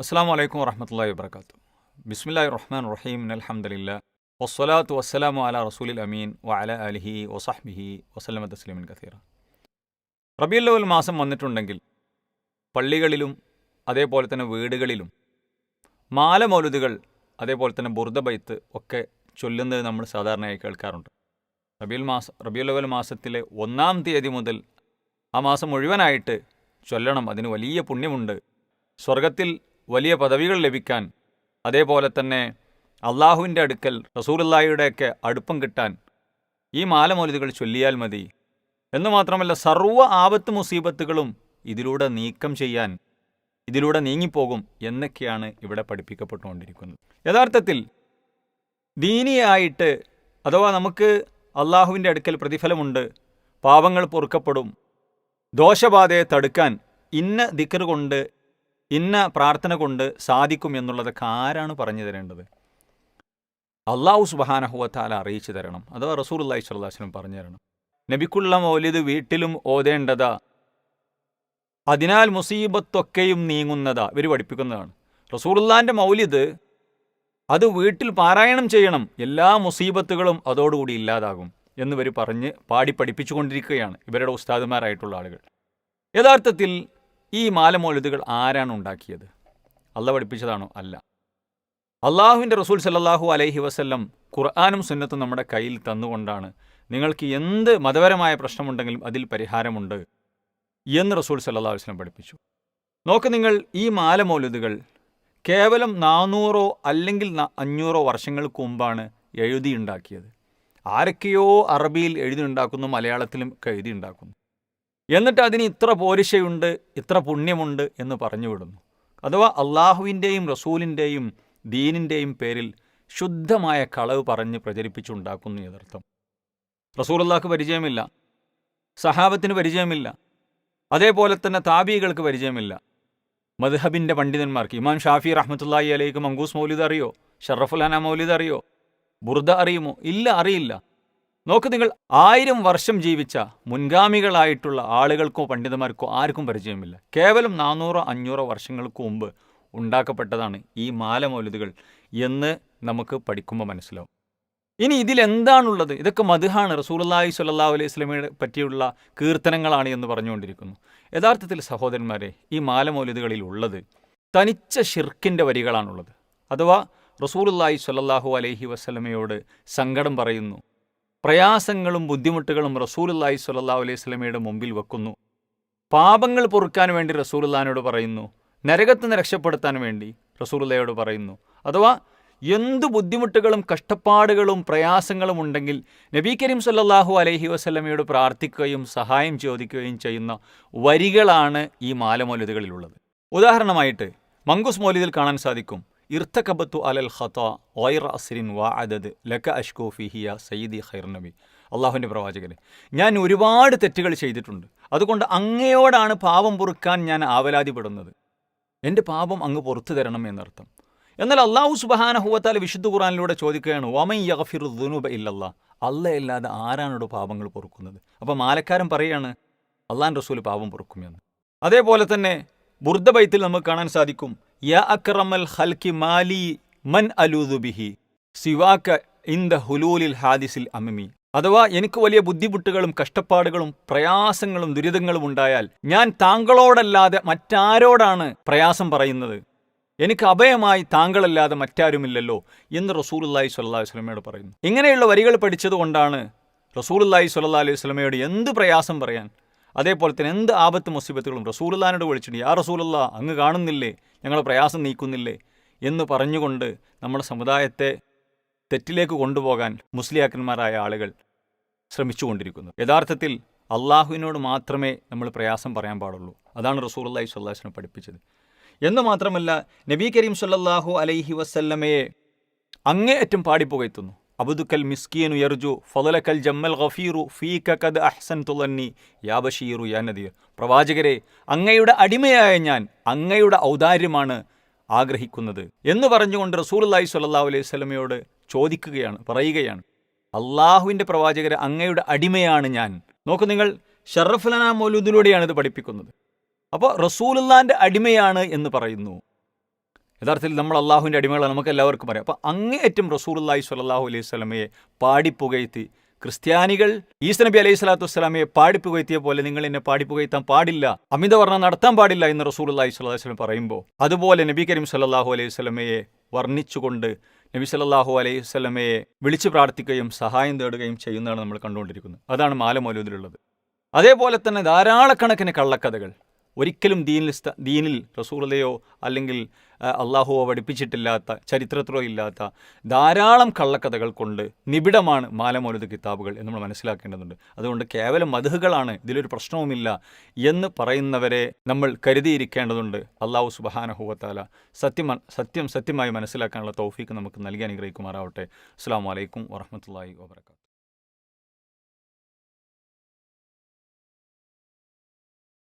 അസ്സാം വലൈക്കും വറഹമത്തല്ലാ വാബർക്കാത്തു ബിസ്മില്ലാ റഹ്മാൻ റഹീം. അലഹമുല്ല വസ്സലാത്തു വസ്സലാമു അല റസൂലിൽ അമീൻ. വ അല അലിഹി വസഹ്ബിഹി വസ്ലമ തസ്ലീമിൻ കസീറ. റബിയുല്ലവൽ മാസം വന്നിട്ടുണ്ടെങ്കിൽ പള്ളികളിലും അതേപോലെ തന്നെ വീടുകളിലും മാലമൗലുദുകൾ അതേപോലെ തന്നെ ബുർദബൈത്ത് ഒക്കെ ചൊല്ലുന്നത് നമ്മൾ സാധാരണയായി കേൾക്കാറുണ്ട്. റബിയുൽ മാസ റബിയുല്ലവൽ മാസത്തിലെ ഒന്നാം തീയതി മുതൽ ആ മാസം മുഴുവനായിട്ട് ചൊല്ലണം. അതിന് വലിയ പുണ്യമുണ്ട്. സ്വർഗത്തിൽ വലിയ പദവികൾ ലഭിക്കാൻ അതേപോലെ തന്നെ അള്ളാഹുവിന്റെ അടുക്കൽ റസൂലുള്ളാഹിയുടെയൊക്കെ അടുപ്പം കിട്ടാൻ ഈ മാലമൗലിദുകൾ ചൊല്ലിയാൽ മതി. എന്ന് മാത്രമല്ല സർവ ആപത്ത് മുസീബത്തുകളും ഇതിലൂടെ നീക്കം ചെയ്യാൻ ഇതിലൂടെ നീങ്ങിപ്പോകും എന്നൊക്കെയാണ് ഇവിടെ പഠിപ്പിക്കപ്പെട്ടുകൊണ്ടിരിക്കുന്നത്. യഥാർത്ഥത്തിൽ ദീനിയായിട്ട് അഥവാ നമുക്ക് അള്ളാഹുവിന്റെ അടുക്കൽ പ്രതിഫലമുണ്ട് പാപങ്ങൾ പൊറുക്കപ്പെടും ദോഷബാധയെ തടുക്കാൻ ഇന്ന ദിക്കർ കൊണ്ട് ഇന്ന പ്രാർത്ഥന കൊണ്ട് സാധിക്കും എന്നുള്ളതൊക്കെ ആരാണ് പറഞ്ഞു തരേണ്ടത്? അള്ളാഹു സുബാനഹുവത്താല അറിയിച്ചു തരണം. അഥവാ റസൂൽ അള്ളാഹി സ്വല്ലാസ്ലം പറഞ്ഞു തരണം. നബിക്കുള്ള മൗലിദ് വീട്ടിലും ഓതേണ്ടതാ. അതിനാൽ മുസീബത്തൊക്കെയും നീങ്ങുന്നതാ. ഇവർ പഠിപ്പിക്കുന്നതാണ്. റസൂറുല്ലാന്റെ മൗലിദ് അത് വീട്ടിൽ പാരായണം ചെയ്യണം. എല്ലാ മുസീബത്തുകളും അതോടുകൂടി ഇല്ലാതാകും എന്നിവർ പറഞ്ഞ് പാടി പഠിപ്പിച്ചുകൊണ്ടിരിക്കുകയാണ് ഇവരുടെ ഉസ്താദുമാരായിട്ടുള്ള ആളുകൾ. യഥാർത്ഥത്തിൽ ഈ മാലമൗലിദുകൾ ആരാണ് ഉണ്ടാക്കിയത്? അല്ല പഠിപ്പിച്ചതാണോ? അല്ല. അള്ളാഹുവിന്റെ റസൂൽ സല്ലാഹു അലൈഹി വസല്ലം ഖുർആാനും സുന്നത്തും നമ്മുടെ കയ്യിൽ തന്നുകൊണ്ടാണ് നിങ്ങൾക്ക് എന്ത് മതപരമായ പ്രശ്നമുണ്ടെങ്കിലും അതിൽ പരിഹാരമുണ്ട് എന്ന് റസൂൽ സല്ലാ വസ്ലം പഠിപ്പിച്ചു. നോക്ക് നിങ്ങൾ ഈ മാലമൗലിദുകൾ കേവലം നാനൂറോ അല്ലെങ്കിൽ അഞ്ഞൂറോ വർഷങ്ങൾക്ക് മുമ്പാണ് എഴുതിയുണ്ടാക്കിയത്. ആരൊക്കെയോ അറബിയിൽ എഴുതിയുണ്ടാക്കുന്നു മലയാളത്തിലും എഴുതി എഴുതിയുണ്ടാക്കുന്നു. എന്നിട്ട് അതിന് ഇത്ര പോരിശയുണ്ട് ഇത്ര പുണ്യമുണ്ട് എന്ന് പറഞ്ഞു വിടുന്നു അഥവാ അള്ളാഹുവിന്റെയും റസൂലിന്റെയും ദീനിന്റെയും പേരിൽ ശുദ്ധമായ കളവ് പറഞ്ഞ് പ്രചരിപ്പിച്ചുണ്ടാക്കുന്നു യഥാർത്ഥം. റസൂലുള്ളാഹ്ക്ക് പരിചയമില്ല സഹാബത്തിന് പരിചയമില്ല അതേപോലെ തന്നെ താബികൾക്ക് പരിചയമില്ല. മദ്ഹബിന്റെ പണ്ഡിതന്മാർക്ക് ഇമാം ഷാഫി റഹ്മത്തുല്ലാഹി അലൈക്ക് മങ്കൂസ് മൗലിദ് അറിയോ? ഷറഫുൽ ഹന മൗലിദ് അറിയോ? ബുർദ അറിയുമോ? ഇല്ല അറിയില്ല. നോക്ക് നിങ്ങൾ ആയിരം വർഷം ജീവിച്ച മുൻഗാമികളായിട്ടുള്ള ആളുകൾക്കോ പണ്ഡിതന്മാർക്കോ ആർക്കും പരിചയമില്ല. കേവലം നാനൂറോ അഞ്ഞൂറോ വർഷങ്ങൾക്ക് മുമ്പ് ഉണ്ടാക്കപ്പെട്ടതാണ് ഈ മാലമൗലിദുകൾ എന്ന് നമുക്ക് പഠിക്കുമ്പോൾ മനസ്സിലാവും. ഇനി ഇതിലെന്താണുള്ളത്? ഇതൊക്കെ മധുഹാണ്. റസൂലി സ്വല്ലാ അലൈഹി സ്വലമയെ പറ്റിയുള്ള കീർത്തനങ്ങളാണ് എന്ന് പറഞ്ഞുകൊണ്ടിരിക്കുന്നു. യഥാർത്ഥത്തിൽ സഹോദരന്മാരെ ഈ മാലമൗലിദുകളിൽ ഉള്ളത് തനിച്ച ഷിർക്കിന്റെ വരികളാണുള്ളത്. അഥവാ റസൂലുല്ലാഹി സ്വല്ലല്ലാഹു അലൈഹി വസ്ലമയോട് സങ്കടം പറയുന്നു. പ്രയാസങ്ങളും ബുദ്ധിമുട്ടുകളും റസൂലുല്ലാഹി സ്വല്ലാ അലൈഹി സ്വലമയുടെ മുമ്പിൽ വെക്കുന്നു. പാപങ്ങൾ പൊറുക്കാൻ വേണ്ടി റസൂലുല്ലാനോട് പറയുന്നു. നരകത്ത് നിന്ന് രക്ഷപ്പെടുത്താൻ വേണ്ടി റസൂലുള്ളയോട് പറയുന്നു. അഥവാ എന്ത് ബുദ്ധിമുട്ടുകളും കഷ്ടപ്പാടുകളും പ്രയാസങ്ങളും ഉണ്ടെങ്കിൽ നബി കരീം സല്ലാഹു അലൈഹി വസ്ലമയോട് പ്രാർത്ഥിക്കുകയും സഹായം ചോദിക്കുകയും ചെയ്യുന്ന വരികളാണ് ഈ മാലമോലിതകളിലുള്ളത്. ഉദാഹരണമായിട്ട് മങ്കുസ് മൗലിദിൽ കാണാൻ സാധിക്കും. ഇർത്തക്കബത്തു അലൽ ഖത്ത വൈർ അസ്രിൻ വാ അദദ് ലക അഷ്കോ ഫിഹിയ സയ്യിദി ഖൈർ നബി. അള്ളാഹുവിന്റെ പ്രവാചകരെ ഞാൻ ഒരുപാട് തെറ്റുകൾ ചെയ്തിട്ടുണ്ട്. അതുകൊണ്ട് അങ്ങയോടാണ് പാപം പൊറുക്കാൻ ഞാൻ ആവലാതിപ്പെടുന്നത്. എന്റെ പാപം അങ്ങ് പുറത്തു തരണം എന്നർത്ഥം. എന്നാൽ അള്ളാഹു സുബഹാനഹുവത്താൽ വിശുദ്ധ ഖുറാനിലൂടെ ചോദിക്കുകയാണ് വമൈ യഗഫിർ ദുനൂബ ഇല്ലല്ല? അല്ലയല്ലാതെ ആരാണോട് പാപങ്ങൾ പൊറുക്കുന്നത്? അപ്പോൾ മാലക്കാരൻ പറയുകയാണ് അള്ളാൻ റസൂൽ പാപം പൊറുക്കുമെന്ന് അതേപോലെ തന്നെ ബുർദ ബൈത്തിൽ നമുക്ക് കാണാൻ സാധിക്കും യ അക്രമൽ ഹൽക്കി മാലി മൻ അലൂദുബിഹി സിവാക്ക ഇന്ദ ഹുലൂലിൽ ഹാദിസിൽ അമിമി. അഥവാ എനിക്ക് വലിയ ബുദ്ധിമുട്ടുകളും കഷ്ടപ്പാടുകളും പ്രയാസങ്ങളും ദുരിതങ്ങളും ഉണ്ടായാൽ ഞാൻ താങ്കളോടല്ലാതെ മറ്റാരോടാണ് പ്രയാസം പറയുന്നത്? എനിക്ക് അഭയമായി താങ്കളല്ലാതെ മറ്റാരുമില്ലല്ലോ എന്ന് റസൂലുല്ലാഹി സ്വല്ലാ വസ്ലമയോട് പറയുന്നു. ഇങ്ങനെയുള്ള വരികൾ പഠിച്ചതുകൊണ്ടാണ് റസൂലുല്ലാഹി സ്വല്ലാ അലൈഹി സ്വലമയോട് എന്ത് പ്രയാസം പറയാൻ? അതേപോലെ തന്നെ എന്ത് ആപത്ത് മുസീബത്തുകളും റസൂലുല്ലാനോട് വിളിച്ചിട്ടുണ്ട് യാ റസൂലുള്ള അങ്ങ് കാണുന്നില്ലേ? ഞങ്ങൾ പ്രയാസം നീക്കുന്നില്ലേ? എന്ന് പറഞ്ഞുകൊണ്ട് നമ്മുടെ സമുദായത്തെ തെറ്റിലേക്ക് കൊണ്ടുപോകാൻ മുസ്ലിയാക്കന്മാരായ ആളുകൾ ശ്രമിച്ചുകൊണ്ടിരിക്കുന്നു. യഥാർത്ഥത്തിൽ അള്ളാഹുവിനോട് മാത്രമേ നമ്മൾ പ്രയാസം പറയാൻ പാടുള്ളൂ. അതാണ് റസൂൽ അള്ളഹി സ്വല്ലാസ്ലം പഠിപ്പിച്ചത്. എന്ന് മാത്രമല്ല നബി കരീം സല്ലാഹു അലൈഹി വസല്ലമയെ അങ്ങേയറ്റം പാടിപ്പുകയത്തുന്നു അബുദുക്കൽ മിസ്കീനു യർജു ഫലക്കൽ ജമ്മൽ ഗഫീറു ഫീക കദ് അഹ്സൻ തുലന്നി യാ ബഷീറു യാ നദീർ. പ്രവാചകരെ അങ്ങയുടെ അടിമയായ ഞാൻ അങ്ങയുടെ ഔദാര്യമാണ് ആഗ്രഹിക്കുന്നത് എന്ന് പറഞ്ഞുകൊണ്ട് റസൂലുള്ളാഹി സ്വല്ലല്ലാഹു അലൈഹി സ്വലമയോട് ചോദിക്കുകയാണ് പറയുകയാണ്. അള്ളാഹുവിന്റെ പ്രവാചകരെ അങ്ങയുടെ അടിമയാണ് ഞാൻ. നോക്കൂ നിങ്ങൾ ഷറഫുലന മൗലൂദിലൂടെയാണ് ഇത് പഠിപ്പിക്കുന്നത്. അപ്പോൾ റസൂലുല്ലാന്റെ അടിമയാണ് എന്ന് പറയുന്നു. യഥാർത്ഥത്തിൽ നമ്മൾ അള്ളാഹുവിന്റെ അടിമകളാണ്. നമുക്ക് എല്ലാവർക്കും അറിയാം അപ്പോൾ അങ്ങേയറ്റം റസൂലുള്ളാഹി സ്വല്ലല്ലാഹു അലൈഹി സ്വലമയെ പാടിപ്പുകയത്തി ക്രിസ്ത്യാനികൾ ഈസ് നബി അലൈഹി സ്വലാത്തു വസ്സലാമയെ പാടിപ്പുകയത്തിയ പോലെ നിങ്ങൾ എന്നെ പാടിപ്പുകയത്താൻ പാടില്ല അമിതവർണം നടത്താൻ പാടില്ല എന്ന് റസൂലുള്ളാഹി സ്വല്ലല്ലാഹു അലൈഹി വസല്ലം പറയുമ്പോൾ അതുപോലെ നബി കരീം സല്ലാഹു അലൈഹി സ്വലമയെ വർണിച്ചുകൊണ്ട് നബി സല്ലാഹു അലൈഹി സ്വലമയെ വിളിച്ചു പ്രാർത്ഥിക്കുകയും സഹായം തേടുകയും ചെയ്യുന്നതാണ് നമ്മൾ കണ്ടുകൊണ്ടിരിക്കുന്നത്. അതാണ് മാല മൗലൂദിലുള്ളത് അതേപോലെ തന്നെ ധാരാളക്കണക്കിന് കള്ളക്കഥകൾ. ഒരിക്കലും ദീനിൽ ദീനിൽ റസൂലതയോ അല്ലെങ്കിൽ അള്ളാഹുവോ പഠിപ്പിച്ചിട്ടില്ലാത്ത ചരിത്രത്തിലോ ഇല്ലാത്ത ധാരാളം കള്ളക്കഥകൾ കൊണ്ട് നിബിഡമാണ് മാലമൗലത് കിതാബുകൾ എന്ന് നമ്മൾ മനസ്സിലാക്കേണ്ടതുണ്ട്. അതുകൊണ്ട് കേവലം മധുഹുകളാണ് ഇതിലൊരു പ്രശ്നവുമില്ല എന്ന് പറയുന്നവരെ നമ്മൾ കരുതിയിരിക്കേണ്ടതുണ്ട്. അള്ളാഹു സുബഹാനഹുവത്താല സത്യം സത്യം സത്യമായി മനസ്സിലാക്കാനുള്ള തൗഫീക്ക് നമുക്ക് നൽകി അനുഗ്രഹിക്കുമാറാവട്ടെ. അസ്സാം വലൈക്കും വറഹമത്തല്ലാഹി വാബർക്കാത്തു